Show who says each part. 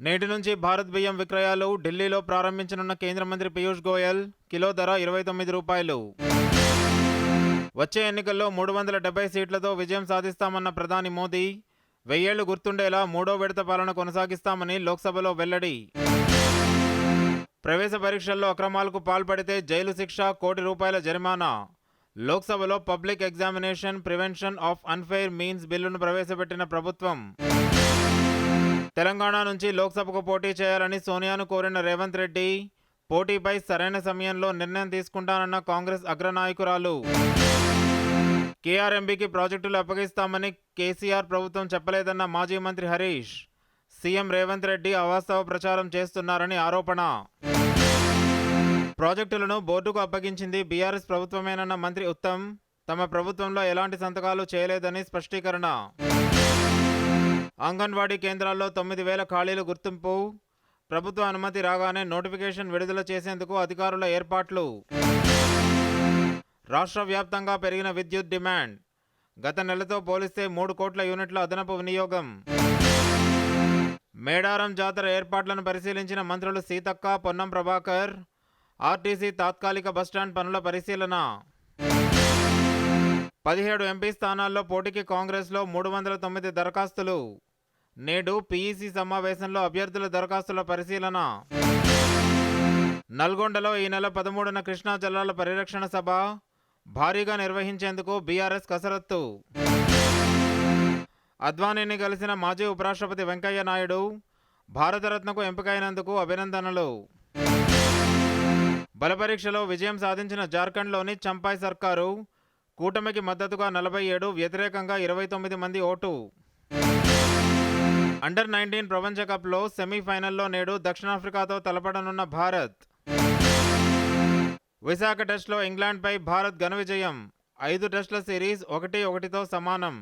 Speaker 1: నేటి నుంచి భారత్ బియ్యం విక్రయాలు ఢిల్లీలో ప్రారంభించనున్న కేంద్ర మంత్రి పీయూష్ గోయల్ కిలో ధర ఇరవై తొమ్మిది రూపాయలు. వచ్చే ఎన్నికల్లో మూడు వందల డెబ్బై సీట్లతో విజయం సాధిస్తామన్న ప్రధాని మోదీ వెయ్యేళ్ళు గుర్తుండేలా మూడో విడత పాలన కొనసాగిస్తామని లోక్సభలో వెల్లడి. ప్రవేశ పరీక్షల్లో అక్రమాలకు పాల్పడితే జైలు శిక్ష కోటి రూపాయల జరిమానా. లోక్సభలో public examination prevention of unfair means బిల్లును ప్రవేశపెట్టిన ప్రభుత్వం. తెలంగాణ నుంచి లోక్సభకు పోటీ చేయాలని సోనియాను కోరిన రేవంత్ రెడ్డి పోటీపై సరైన సమయంలో నిర్ణయం తీసుకుంటానన్న కాంగ్రెస్ అగ్రనాయకురాలు. కేఆర్ఎంబీకి ప్రాజెక్టులు అప్పగిస్తామని కేసీఆర్ ప్రభుత్వం చెప్పలేదన్న మాజీ మంత్రి హరీష్. సీఎం రేవంత్ రెడ్డి అవాస్తవ ప్రచారం చేస్తున్నారని ఆరోపణ. ప్రాజెక్టులను బోర్డుకు అప్పగించింది బీఆర్ఎస్ ప్రభుత్వమేనన్న మంత్రి ఉత్తమ్. తమ ప్రభుత్వంలో ఎలాంటి సంతకాలు చేయలేదని స్పష్టీకరణ. అంగన్వాడీ కేంద్రాల్లో తొమ్మిది వేల ఖాళీలు గుర్తింపు. ప్రభుత్వ అనుమతి రాగానే నోటిఫికేషన్ విడుదల చేసేందుకు అధికారుల ఏర్పాట్లు. రాష్ట్ర వ్యాప్తంగా పెరిగిన విద్యుత్ డిమాండ్. గత నెలతో పోలిస్తే మూడు కోట్ల యూనిట్ల అదనపు వినియోగం. మేడారం జాతర ఏర్పాట్లను పరిశీలించిన మంత్రులు సీతక్క పొన్నం ప్రభాకర్ ఆర్టీసీ తాత్కాలిక బస్టాండ్ పనుల పరిశీలన. పదిహేడు ఎంపీ స్థానాల్లో పోటీకి కాంగ్రెస్లో మూడు వందల తొమ్మిది దరఖాస్తులు. నేడు పీఈసీ సమావేశంలో అభ్యర్థుల దరఖాస్తుల పరిశీలన. నల్గొండలో ఈ నెల పదమూడున కృష్ణా జలాల పరిరక్షణ సభ భారీగా నిర్వహించేందుకు బీఆర్ఎస్ కసరత్తు. అద్వానీని కలిసిన మాజీ ఉపరాష్ట్రపతి వెంకయ్య నాయుడు భారతరత్నకు ఎంపికైనందుకు అభినందనలు. బలపరీక్షలో విజయం సాధించిన జార్ఖండ్లోని చంపాయ్ సర్కారు కూటమికి మద్దతుగా నలభై ఏడు వ్యతిరేకంగా ఇరవై తొమ్మిది మంది ఓటు. అండర్ నైన్టీన్ ప్రపంచ కప్లో సెమీఫైనల్లో నేడు దక్షిణాఫ్రికాతో తలపడనున్న భారత్. విశాఖ టెస్ట్లో ఇంగ్లాండ్పై భారత్ ఘన విజయం. ఐదు టెస్టుల సిరీస్ ఒకటి ఒకటితో సమానం.